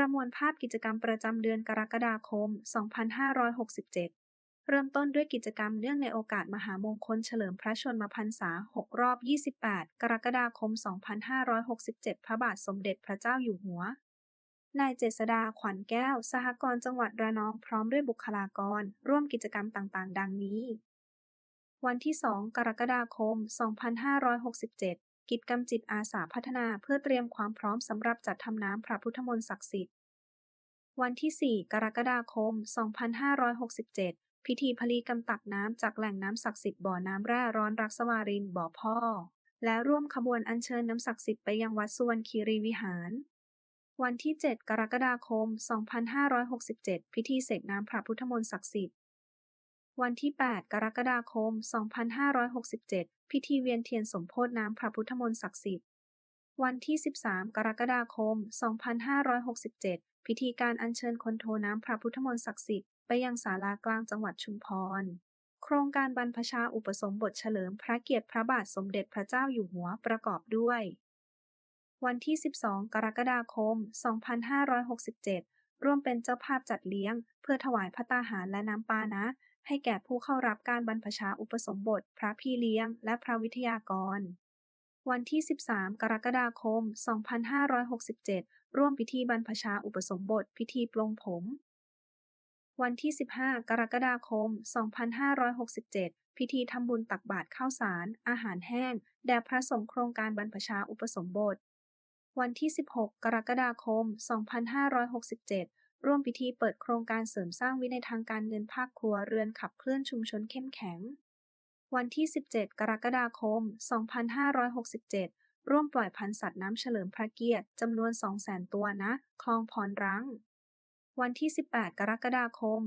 ประมวลภาพกิจกรรมประจำเดือนกรกฎาคม 2567 เริ่มต้นด้วยกิจกรรมเนื่องในโอกาสมหามงคลเฉลิมพระชนมพรรษา 6 รอบ 28 กรกฎาคม 2567 พระบาทสมเด็จพระเจ้าอยู่หัว นายเจษดาขวัญแก้ว สหกรณ์จังหวัดระนองพร้อมด้วยบุคลากร ร่วมกิจกรรมต่างๆ ดังนี้ วันที่ 2 กรกฎาคม 2567 กิจกรรมจิตอาสาพัฒนาเพื่อเตรียมความพร้อมสำหรับจัดทำน้ำพระพุทธมนต์ศักดิ์สิทธิ์ วันที่ 4 กรกฎาคม 2567 พิธีพลีกรรมตักน้ำจากแหล่งน้ำศักดิ์สิทธิ์บ่อน้ำแร่ร้อนรักสวารินบ่อพ่อ และร่วมขบวนอัญเชิญน้ำศักดิ์สิทธิ์ไปยังวัดสุวรรณคีรีวิหาร วันที่ 7 กรกฎาคม 2567 พิธีเสกน้ำพระพุทธมนต์ศักดิ์สิทธิ์ วันที่ 8 กรกฎาคม 2567 พิธีเวียนเทียนสมโพธน้ำพระพุทธมนต์ศักดิ์สิทธิ์ วันที่ 13 กรกฎาคม 2567 พิธีการอัญเชิญคนโทน้ำพระพุทธมนต์ศักดิ์สิทธิ์ไปยังศาลากลางจังหวัดชุมพร โครงการบรรพชาอุปสมบทเฉลิมพระเกียรติพระบาทสมเด็จพระเจ้าอยู่หัวประกอบด้วย วันที่ 12 กรกฎาคม 2567 ร่วมเป็นเจ้าภาพจัดเลี้ยง เพื่อถวายพระตาหารและน้ำปานะ ให้แก่ผู้เข้ารับการบรรพชาอุปสมบท พระพี่เลี้ยง และพระวิทยากร วันที่ 13 กรกฎาคม 2567 ร่วมพิธีบรรพชาอุปสมบท พิธีปลงผม วันที่ 15 กรกฎาคม 2567 พิธีทำบุญตักบาตรข้าวสาร อาหารแห้ง แด่พระสงฆ์โครงการบรรพชาอุปสมบทวันที่ 16 กรกฎาคม 2567 ร่วมพิธีเปิดโครงการเสริมสร้างวินัยทางการเงินภาคครัวเรือนขับเคลื่อนชุมชนเข้มแข็ง วันที่ 17 กรกฎาคม 2567 ร่วมปล่อยพันธุ์สัตว์น้ำเฉลิมพระเกียรติจำนวน 200,000 ตัวณคลองพรรัง วันที่ 18 กรกฎาคม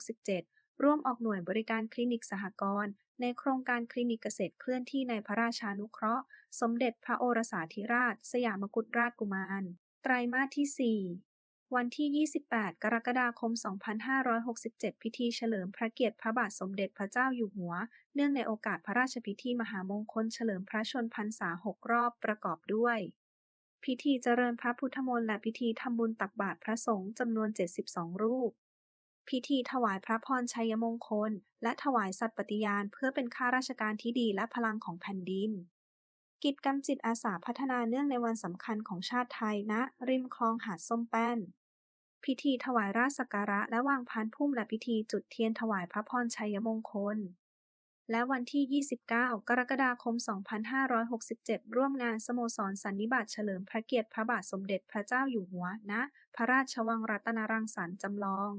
2567 ร่วมออกหน่วยบริการคลินิกสหกรณ์ในโครงการคลินิกเกษตรเคลื่อนที่ในพระราชานุเคราะห์ สมเด็จพระโอรสาธิราช สยามกุฎราชกุมาร ไตรมาสที่ 4 วันที่ 28 กรกฎาคม 2567 พิธีเฉลิมพระเกียรติพระบาทสมเด็จพระเจ้าอยู่หัว เนื่องในโอกาสพระราชพิธีมหามงคลเฉลิมพระชนพรรษา 6 รอบประกอบด้วย พิธีเจริญพระพุทธมนต์และพิธีทำบุญตักบาตรพระสงฆ์จำนวน 72 รูป พิธีถวายพระพรชัยมงคล และถวายสัตย์ปฏิญาณเพื่อเป็นข้าราชการที่ดีและพลังของแผ่นดิน กิจกรรมจิตอาสาพัฒนาเนื่องในวันสำคัญของชาติไทยณริมคลองหาดส้มแป้น พิธีถวายราชสักการะและวางพานพุ่มและพิธีจุดเทียนถวายพระพรชัยมงคล และวันที่ 29 กรกฎาคม 2567 ร่วมงานสโมสรสันนิบาตเฉลิมพระเกียรติพระบาทสมเด็จพระเจ้าอยู่หัวณพระราชวังรัตนารังสรรค์จำลอง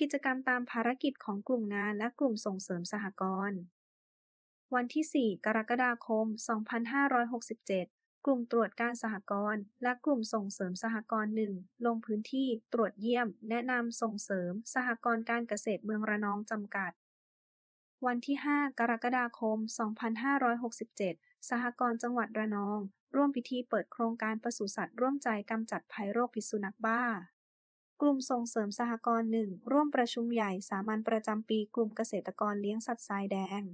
กิจกรรมตามภารกิจของกลุ่มงานและกลุ่มส่งเสริมสหกรณ์ วันที่ 4 กรกฎาคม 2567 กลุ่มตรวจการสหกรณ์และกลุ่มส่งเสริมสหกรณ์หนึ่งลงพื้นที่ตรวจเยี่ยม แนะนำส่งเสริม สหกรณ์การเกษตรเมืองระนองจำกัด วันที่ 5 กรกฎาคม 2567 สหกรณ์จังหวัดระนอง ร่วมพิธีเปิดโครงการปศุสัตว์ร่วมใจกำจัดภัยโรคพิษสุนัขบ้ากลุ่มส่งเสริมสหกรณ์หนึ่งร่วมประชุมใหญ่สามัญประจำปีกลุ่มเกษตรกรเลี้ยงสัตว์ทรายแดง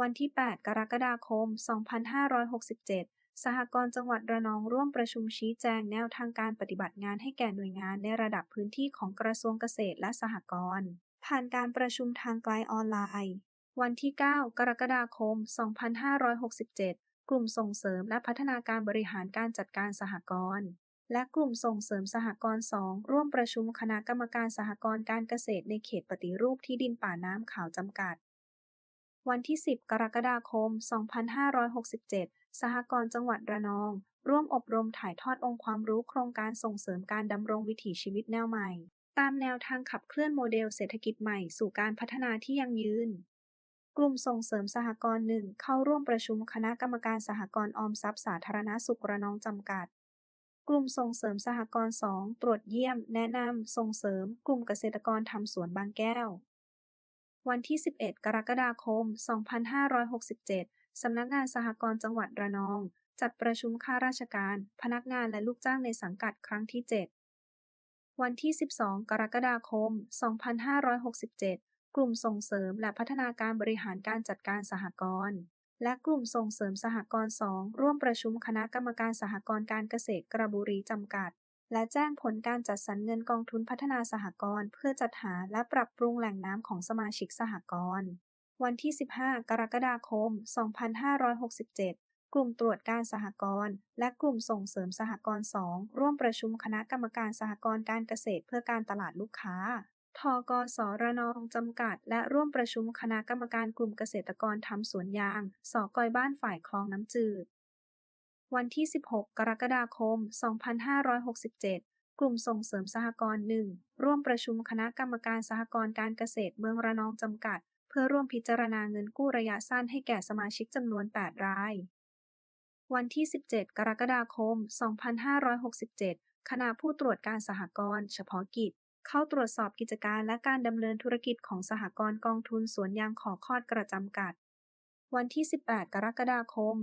วันที่ 8 กรกฎาคม 2567 สหกรณ์จังหวัดระนองร่วมประชุมชี้แจงแนวทางการปฏิบัติงานให้แก่หน่วยงานในระดับพื้นที่ของกระทรวงเกษตรและสหกรณ์ ผ่านการประชุมทางไกลออนไลน์ วันที่ 9 กรกฎาคม 2567 กลุ่มส่งเสริมและพัฒนาการบริหารการจัดการสหกรณ์และกลุ่มส่งเสริมสหกรณ์ 2 ร่วมประชุมคณะกรรมการสหกรณ์การเกษตรในเขตปฏิรูปที่ดินป่าน้ำขาวจำกัด วันที่ 10 กรกฎาคม 2567 สหกรณ์จังหวัดระนอง ร่วมอบรมถ่ายทอดองค์ความรู้โครงการส่งเสริมการดำรงวิถีชีวิตแนวใหม่ ตามแนวทางขับเคลื่อนโมเดลเศรษฐกิจใหม่สู่การพัฒนาที่ยั่งยืน กลุ่มส่งเสริมสหกรณ์หนึ่งเข้าร่วมประชุมคณะกรรมการสหกรณ์ออมทรัพย์สาธารณสุขระนองจำกัดกลุ่มส่งเสริมสหกรณ์ 2 ตรวจเยี่ยม แนะนำ ส่งเสริม กลุ่มเกษตรกรทำสวนบางแก้ว วันที่ 11 กรกฎาคม 2567 สำนักงานสหกรณ์จังหวัดระนอง จัดประชุมข้าราชการ พนักงานและลูกจ้างในสังกัดครั้งที่ 7 วันที่ 12 กรกฎาคม 2567 กลุ่มส่งเสริมและพัฒนาการบริหารการจัดการสหกรณ์และกลุ่มส่งเสริมสหกรณ์ 2 ร่วมประชุมคณะกรรมการสหกรณ์การเกษตรกระบุรีจำกัด และแจ้งผลการจัดสรรเงินกองทุนพัฒนาสหกรณ์เพื่อจัดหาและปรับปรุงแหล่งน้ำของสมาชิกสหกรณ์วันที่ 15 กรกฎาคม 2567 กลุ่มตรวจการสหกรณ์และกลุ่มส่งเสริมสหกรณ์ 2 ร่วมประชุมคณะกรรมการสหกรณ์การเกษตรเพื่อการตลาดลูกค้า ทกสรนองจำกัด และร่วมประชุมคณะกรรมการกลุ่มเกษตรกรทำสวนยาง สกอยบ้านฝ่ายคลองน้ำจืด วันที่ 16 กรกฎาคม 2567 กลุ่มส่งเสริมสหกรณ์1ร่วมประชุมคณะกรรมการสหกรณ์การเกษตรเมืองระนองจำกัด เพื่อร่วมพิจารณาเงินกู้ระยะสั้นให้แก่สมาชิกจำนวน 8 ราย วันที่ 17 กรกฎาคม 2567 คณะผู้ตรวจการสหกรณ์เฉพาะกิจ เข้าตรวจสอบกิจการและการดำเนินธุรกิจของสหกรณ์กองทุนสวนยางขอคอดกระจำกัด วันที่ 18 กรกฎาคม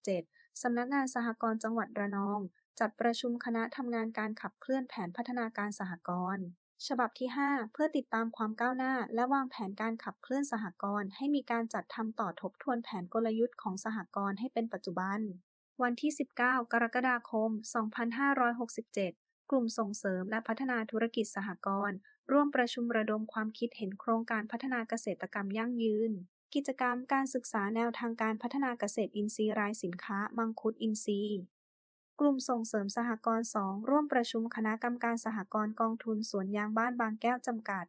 2567 สำนักงานสหกรณ์จังหวัดระนอง จัดประชุมคณะทำงานการขับเคลื่อนแผนพัฒนาการสหกรณ์ฉบับที่ 5 เพื่อติดตามความก้าวหน้า และวางแผนการขับเคลื่อนสหกรณ์ให้มีการจัดทำต่อทบทวนแผนกลยุทธ์ของสหกรณ์ให้เป็นปัจจุบัน วันที่ 19 กรกฎาคม 2567 กลุ่มส่งเสริมและพัฒนาธุรกิจสหกรณ์ร่วมประชุมระดมความคิดเห็นโครงการพัฒนาเกษตรกรรมยั่งยืน กิจกรรมการศึกษาแนวทางการพัฒนาเกษตรอินทรีย์รายสินค้า มังคุดอินทรีย์ กลุ่มส่งเสริมสหกรณ์ 2 ร่วมประชุมคณะกรรมการสหกรณ์กองทุนสวนยางบ้านบางแก้วจำกัด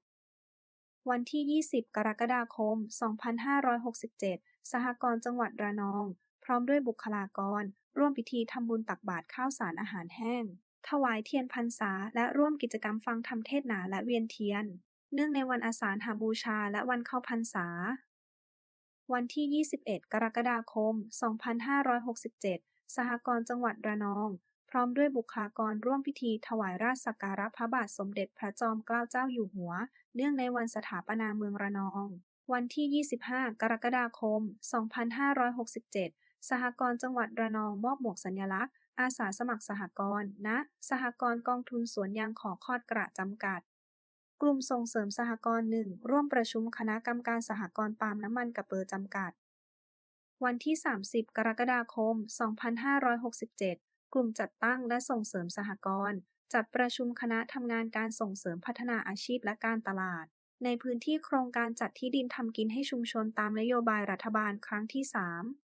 วันที่ 20 กรกฎาคม 2567 สหกรณ์จังหวัดระนอง พร้อมด้วยบุคลากร ร่วมพิธีทำบุญตักบาตรข้าวสารอาหารแห้ง ถวายเทียนพรรษา และร่วมกิจกรรมฟังธรรมเทศนาและเวียนเทียน เนื่องในวันอาสาฬหบูชาและวันเข้าพรรษา วันที่ 21 กรกฎาคม 2567 สหกรณ์จังหวัดระนอง พร้อมด้วยบุคลากรร่วมพิธีถวายราชสักการะพระบาทสมเด็จพระจอมเกล้าเจ้าอยู่หัว เนื่องในวันสถาปนาเมืองระนอง วันที่ 25 กรกฎาคม 2567 สหกรณ์จังหวัดระนองมอบหมวกสัญลักษณ์อาสาสมัครสหกรณ์ณสหกรณ์กองทุนสวนยางขอคอดกระจำกัด กลุ่มส่งเสริมสหกรณ์หนึ่งร่วมประชุมคณะกรรมการสหกรณ์ปาล์มน้ำมันกระเปอร์จำกัด วันที่ 30 กรกฎาคม 2567 กลุ่มจัดตั้งและส่งเสริมสหกรณ์จัดประชุมคณะทำงานการส่งเสริมพัฒนาอาชีพและการตลาด ในพื้นที่โครงการจัดที่ดินทำกินให้ชุมชนตามนโยบายรัฐบาลครั้งที่ 3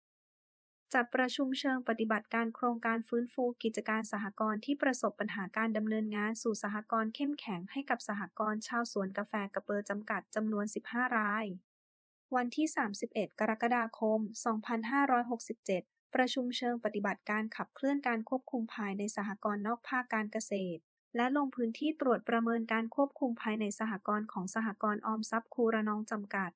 จัดประชุมเชิงปฏิบัติการโครงการฟื้นฟูกิจการสหกรณ์ที่ประสบปัญหาการดำเนินงานสู่สหกรณ์เข้มแข็งให้กับสหกรณ์ชาวสวนกาแฟกระเปอจำกัดจำนวน 15 ราย วันที่ 31 กรกฎาคม 2567 ประชุมเชิงปฏิบัติการขับเคลื่อนการควบคุมภายในสหกรณ์นอกภาคการเกษตร และลงพื้นที่ตรวจประเมินการควบคุมภายในสหกรณ์ของสหกรณ์ออมทรัพย์คูระนองจำกัด